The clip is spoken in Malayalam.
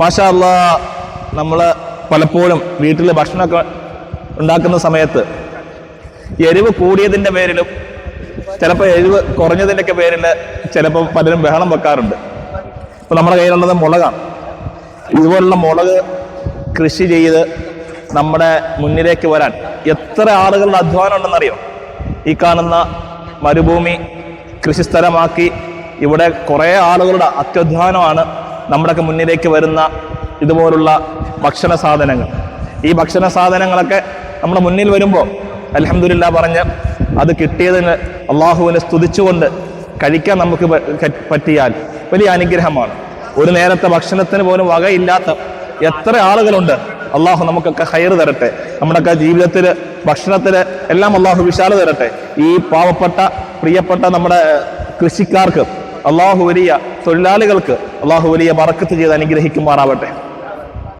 മാഷാല്ല നമ്മൾ പലപ്പോഴും വീട്ടിൽ ഭക്ഷണമൊക്കെ ഉണ്ടാക്കുന്ന സമയത്ത് എരിവ് കൂടിയതിന്റെ പേരിലും ചിലപ്പോൾ എരിവ് കുറഞ്ഞതിന്റെയൊക്കെ പേരിൽ ചിലപ്പോൾ പലരും ബഹളം വെക്കാറുണ്ട്. അപ്പോൾ നമ്മുടെ കയ്യിലുള്ളത് മുളകാണ്. ഇതുപോലുള്ള മുളക് കൃഷി ചെയ്ത് നമ്മുടെ മുന്നിലേക്ക് വരാൻ എത്ര ആളുകളുടെ അധ്വാനം ഉണ്ടെന്നറിയോ? ഈ കാണുന്ന മരുഭൂമി കൃഷിസ്ഥലമാക്കി ഇവിടെ കുറേ ആളുകളുടെ അത്യധ്വാനമാണ് നമ്മുടെയൊക്കെ മുന്നിലേക്ക് വരുന്ന ഇതുപോലുള്ള ഭക്ഷണ സാധനങ്ങൾ. ഈ ഭക്ഷണ സാധനങ്ങളൊക്കെ നമ്മുടെ മുന്നിൽ വരുമ്പോൾ അലഹമില്ല പറഞ്ഞ് അത് കിട്ടിയതിന് അള്ളാഹുവിനെ സ്തുതിച്ചുകൊണ്ട് കഴിക്കാൻ നമുക്ക് പറ്റിയാൽ വലിയ അനുഗ്രഹമാണ്. ഒരു നേരത്തെ ഭക്ഷണത്തിന് പോലും വകയില്ലാത്ത എത്ര ആളുകളുണ്ട്. അള്ളാഹു നമുക്കൊക്കെ ഹയർ തരട്ടെ. നമ്മുടെയൊക്കെ ജീവിതത്തിൽ ഭക്ഷണത്തിൽ എല്ലാം അള്ളാഹു വിശാല തരട്ടെ. ഈ പാവപ്പെട്ട പ്രിയപ്പെട്ട നമ്മുടെ കൃഷിക്കാർക്ക് അള്ളാഹു വലിയ തൊഴിലാളികൾക്ക് അള്ളാഹു വലിയ വറക്കത്ത് ചെയ്ത് അനുഗ്രഹിക്കുമാറാവട്ടെ.